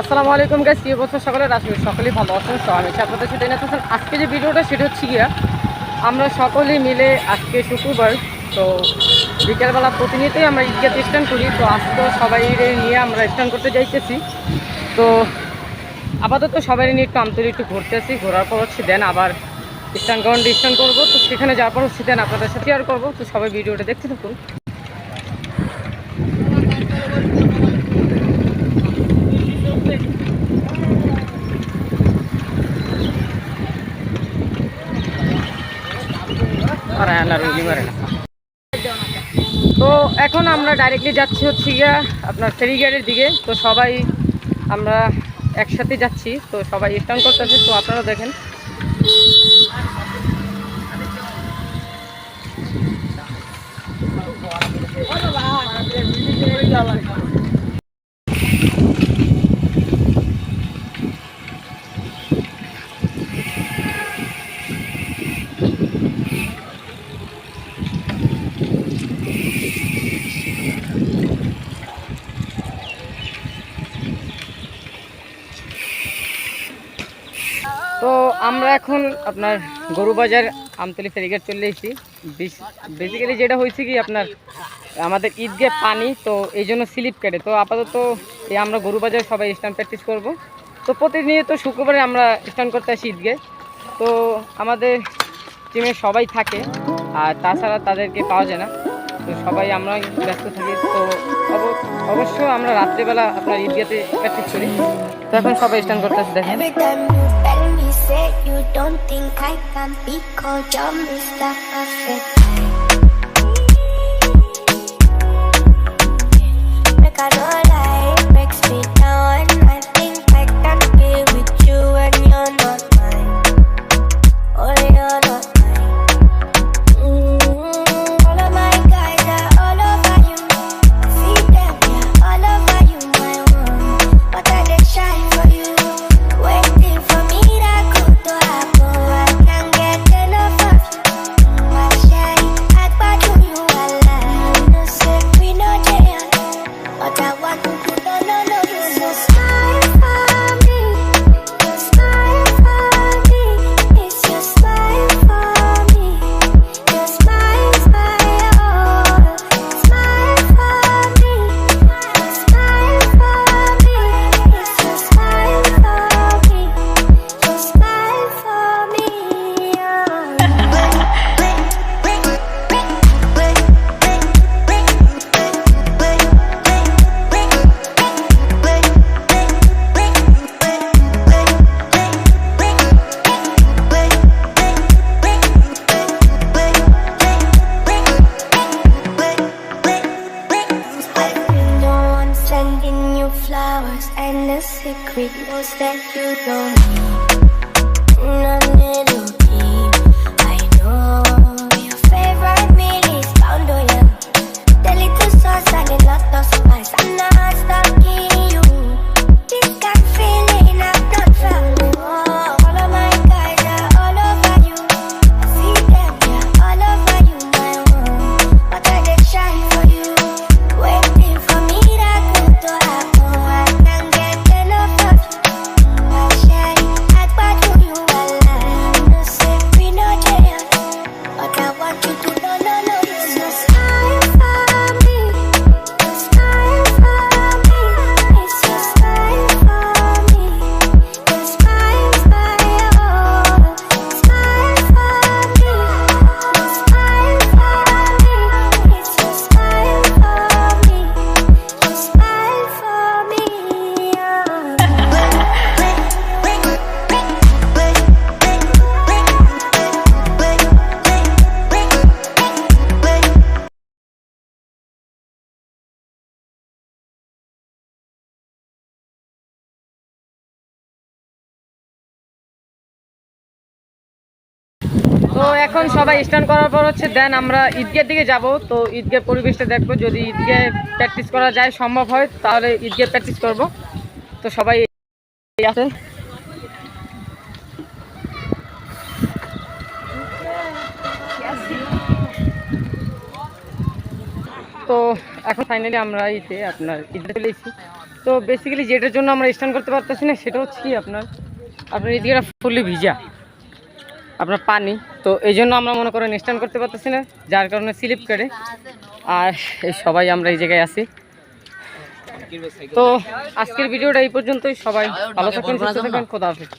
আসসালামু আলাইকুম গাইস কি বছর সকালে রাশি সকলেই ভালো আছেন। তো আমি আপনাদের সাথে না থাকুন আজকে যে ভিডিওটা, সেটা হচ্ছে গিয়া, আমরা সকলেই মিলে আজকে শুক্রবার, তো বিকেলবেলা প্রতিনিয়তই আমরা ঈদগাতে স্ট্যান্ড করি। তো আজকে সবাই নিয়ে আমরা স্ট্যান্ড করতে যাইতেছি। তো আপাতত সবাই নিয়ে একটু আমতলি একটু ঘুরতে ঘুরতেছি ঘোরার পর হচ্ছে দেন আবার স্ট্যান্ড গ্রাউন্ডে স্ট্যান্ড করব। তো সেখানে যাওয়ার পর হচ্ছে দেন আপনাদের সাথে শেয়ার করব। তো সবাই ভিডিওটা দেখতে থাকুন। তো এখন আমরা ডাইরেক্টলি যাচ্ছি হচ্ছে গিয়া আপনার ফেরিঘাটের দিকে। তো সবাই আমরা একসাথে যাচ্ছি। তো সবাই স্টান করতেছে, তো আপনারা দেখেন। আমরা এখন আপনার গরুবাজার আমতলি ফেরিঘাট চলে এসেছি। বেসিক্যালি যেটা হয়েছে কি আপনার, আমাদের ঈদগাহ পানি, তো এই জন্য স্লিপ কেটে। তো আপাতত এই আমরা গরুবাজার সবাই স্টান প্র্যাকটিস করব। তো প্রতিনিয়ত শুক্রবারে আমরা স্টান করতে আসি ঈদগে তো আমাদের টিমে সবাই থাকে, আর তাছাড়া তাদেরকে পাওয়া যায় না। তো সবাই আমরা ব্যস্ত থাকি। তো অবশ্য আমরা রাত্রেবেলা আপনার ঈদগাতে প্র্যাকটিস করি। তো এখন সবাই স্টান করতে আসি, দেখেন। said you don't think I can be called your Mr. Perfect Make a no lie, make speed and the secret knows that you don't. None at all. তো এখন সবাই স্টান করার পর হচ্ছে দেন আমরা ঈদগের দিকে যাব। তো ঈদগের পরিবেশটা দেখব। যদি ঈদগে প্র্যাকটিস করা যায়, সম্ভব হয়, তাহলে ঈদগে প্র্যাকটিস করব। তো সবাই আছে তো এখন ফাইনালি আমরা ইতে আপনার ঈদে চলে এসেছি। তো বেসিক্যালি যেটার জন্য আমরা স্ট্যান্ড করতে পারতেছি না, সেটা হচ্ছে আপনার? আপনার এদিকে ফুললি ভিজা। আপনার পানি। তো এই জন্য আমরা মনে করেন স্ট্যান্ড করতে পারতেছি না, যার কারণে স্লিপ কেটে। আর এই সবাই আমরা এই জায়গায় আছি। তো আজকের ভিডিওটা এই পর্যন্তই। সবাই ভালো থাকেন, সুস্থ থাকেন, খোদা হাফেজ।